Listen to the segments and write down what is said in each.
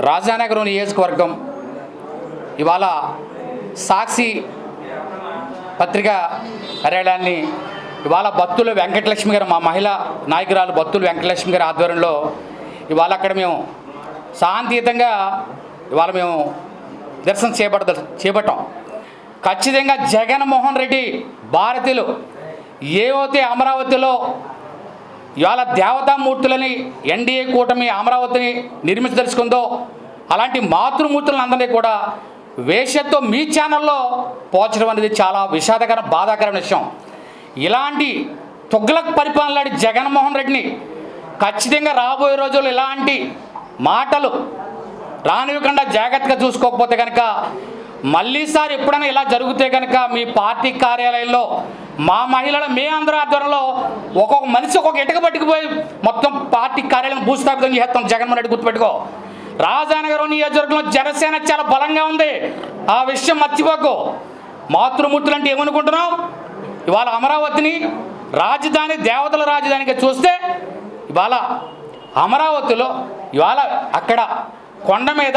రాజానగరం నియోజకవర్గం ఇవాళ సాక్షి పత్రిక కార్యాలయాన్ని ఇవాళ బత్తుల వెంకటలక్ష్మి గారు మా మహిళా నాయకురాలు బత్తుల వెంకటలక్ష్మి గారి ఆధ్వర్యంలో ఇవాళ అక్కడ మేము శాంతియుతంగా ఇవాళ మేము దర్శనం చేపడ చేపట్టాం. ఖచ్చితంగా జగన్మోహన్ రెడ్డి భారతీయులు ఏవైతే అమరావతిలో ఇవాళ దేవతామూర్తులని ఎన్డీఏ కూటమి అమరావతిని నిర్మించదలుచుకుందో అలాంటి మాతృమూర్తులను అందరినీ కూడా వేషంతో మీ ఛానల్లో పోల్చడం అనేది చాలా విషాదకర బాధాకరమైన విషయం. ఇలాంటి తుగ్లక్ పరిపాలన జగన్మోహన్ రెడ్డిని ఖచ్చితంగా రాబోయే రోజుల్లో ఇలాంటి మాటలు రానివ్వకుండా జాగ్రత్తగా చూసుకోకపోతే కనుక మళ్ళీసారి ఎప్పుడైనా ఇలా జరిగితే కనుక మీ పార్టీ కార్యాలయంలో మా మహిళల మే ఆంధ్ర ఆధ్వర్యంలో ఒక్కొక్క మనిషి ఒక్కొక్క ఇటుక పట్టుకుపోయి మొత్తం పార్టీ కార్యాలయం భూస్థాపితం చేస్తాం. జగన్మోహన్ రెడ్డి గుర్తుపెట్టుకో. రాజానగరం నియోజకవర్గంలో జనసేన చాలా బలంగా ఉంది. ఆ విషయం మర్చిపోకు. మాతృమూర్తులు అంటే ఏమనుకుంటున్నావు? ఇవాళ అమరావతిని రాజధాని దేవతల రాజధానిగా చూస్తే ఇవాళ అమరావతిలో ఇవాళ అక్కడ కొండ మీద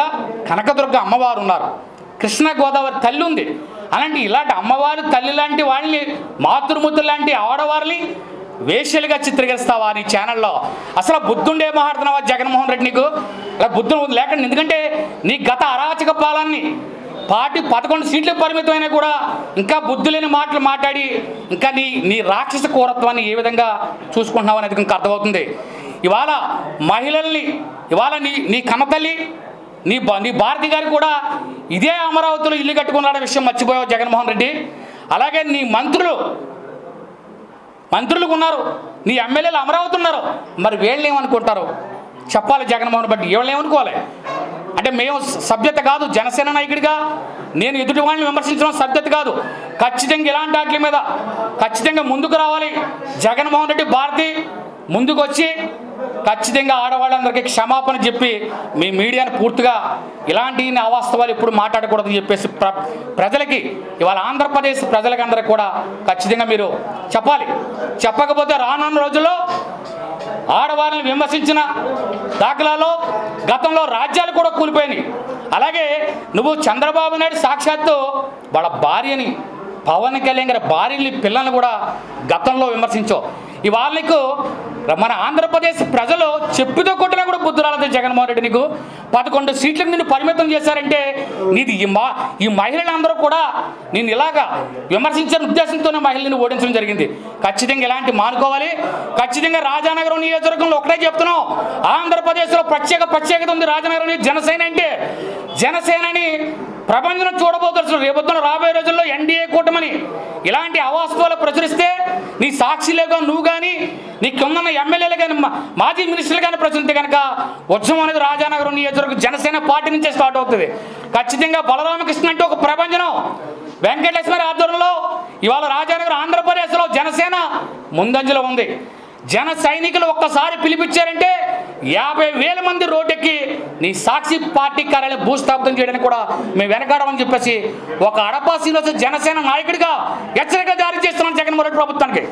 కనకదుర్గ అమ్మవారు ఉన్నారు. కృష్ణ గోదావరి తల్లి ఉంది. అలాంటి ఇలాంటి అమ్మవారు తల్లి లాంటి వాళ్ళని మాతృమూర్తులు లాంటి ఆడవారిని వేషలుగా చిత్రీకరిస్తావా నీ ఛానల్లో. అసలు బుద్ధుండే మాట్లాడుతున్నావా జగన్మోహన్ రెడ్డి నీకు? అలా బుద్ధుడు లేకుండా. ఎందుకంటే నీ గత అరాచక పాలన్ని పార్టీ పదకొండు సీట్లకు పరిమితమైనా కూడా ఇంకా బుద్ధి లేని మాటలు మాట్లాడి ఇంకా నీ నీ రాక్షస కూరత్వాన్ని ఏ విధంగా చూసుకుంటున్నావు అనేది ఇంకా అర్థమవుతుంది. ఇవాళ మహిళల్ని ఇవాళ నీ నీ కన్నతల్లి నీ నీ భారతి గారు కూడా ఇదే అమరావతిలో ఇల్లు కట్టుకున్నాడ విషయం మర్చిపోయావు జగన్మోహన్ రెడ్డి. అలాగే నీ మంత్రులు మంత్రులకు ఉన్నారు. నీ ఎమ్మెల్యేలు అమరావతి ఉన్నారు. మరి వీళ్ళు ఏమనుకుంటారు? చెప్పాలి జగన్మోహన్ రెడ్డి. వీళ్ళు ఏమనుకోవాలి? అంటే మేము సభ్యత కాదు జనసేన నాయకుడిగా. నేను ఎదుటి వాళ్ళని విమర్శించడం సభ్యత కాదు. ఖచ్చితంగా ఇలాంటి వాటి మీద ఖచ్చితంగా ముందుకు రావాలి. జగన్మోహన్ రెడ్డి భారతి ముందుకు వచ్చి ఖచ్చితంగా ఆడవాళ్ళందరికీ క్షమాపణ చెప్పి మీ మీడియాను పూర్తిగా ఇలాంటి అవాస్తవాలు ఎప్పుడు మాట్లాడకూడదని చెప్పేసి ప్ర ప్రజలకి ఇవాళ ఆంధ్రప్రదేశ్ ప్రజలకి అందరికీ కూడా ఖచ్చితంగా మీరు చెప్పాలి. చెప్పకపోతే రానున్న రోజుల్లో ఆడవారిని విమర్శించిన దాఖలాలో గతంలో రాజ్యాలు కూడా కూలిపోయినాయి. అలాగే నువ్వు చంద్రబాబు నాయుడు సాక్షాత్తు వాళ్ళ భార్యని పవన్ కళ్యాణ్ గారి భార్యని పిల్లల్ని కూడా గతంలో విమర్శించావు. ఇవాళ నీకు మన ఆంధ్రప్రదేశ్ ప్రజలు చెప్పుతో కొట్టినా కూడా బుద్ధి జగన్మోహన్ రెడ్డి నీకు. పదకొండు సీట్లకు నిన్ను పరిమితం చేశారంటే నీది ఈ మా ఈ మహిళలందరూ కూడా నేను ఇలాగా విమర్శించిన ఉద్దేశంతోనే మహిళని ఓడించడం జరిగింది. ఖచ్చితంగా ఇలాంటి మానుకోవాలి? ఖచ్చితంగా రాజానగరం నియోజకవర్గంలో ఒకటే చెప్తున్నాం. ఆంధ్రప్రదేశ్లో ప్రత్యేక ప్రత్యేకత ఉంది. రాజనగరం జనసేన అంటే జనసేనని ప్రపంచం చూడబోతున్నారు రేపొద్దున రాబోయే రోజుల్లో ఎన్డీఏ కూటమని ఇలాంటి అవాస్తవాలు ప్రచురిస్తే నీ సాక్షిలేగా నువ్వు కానీ నీ కిందన్న ఎమ్మెల్యేలు కానీ మాజీ మినిస్టర్లు కానీ ప్రచురితే కనుక ఉత్సవం అనేది రాజానగరం నియోజకవర్గం జనసేన పార్టీ నుంచే స్టార్ట్ అవుతుంది. ఖచ్చితంగా బలరామకృష్ణ అంటే ఒక ప్రపంచం. వెంకటేశ్వర ఆధ్వర్యంలో ఇవాళ రాజానగరం ఆంధ్రప్రదేశ్లో జనసేన ముందంజలో ఉంది. జన సైనికులు ఒక్కసారి పిలిపించారంటే యాభై వేల మంది రోడ్డెక్కి నీ సాక్షి పార్టీ కార్యాలయం భూస్థాపితం చేయడానికి కూడా మేము వెనకాడమని చెప్పేసి ఒక అడపా శ్రీనివాస జనసేన నాయకుడిగా హెచ్చరిక జారీ చేస్తున్నాను జగన్మోహన్ రెడ్డి ప్రభుత్వానికి.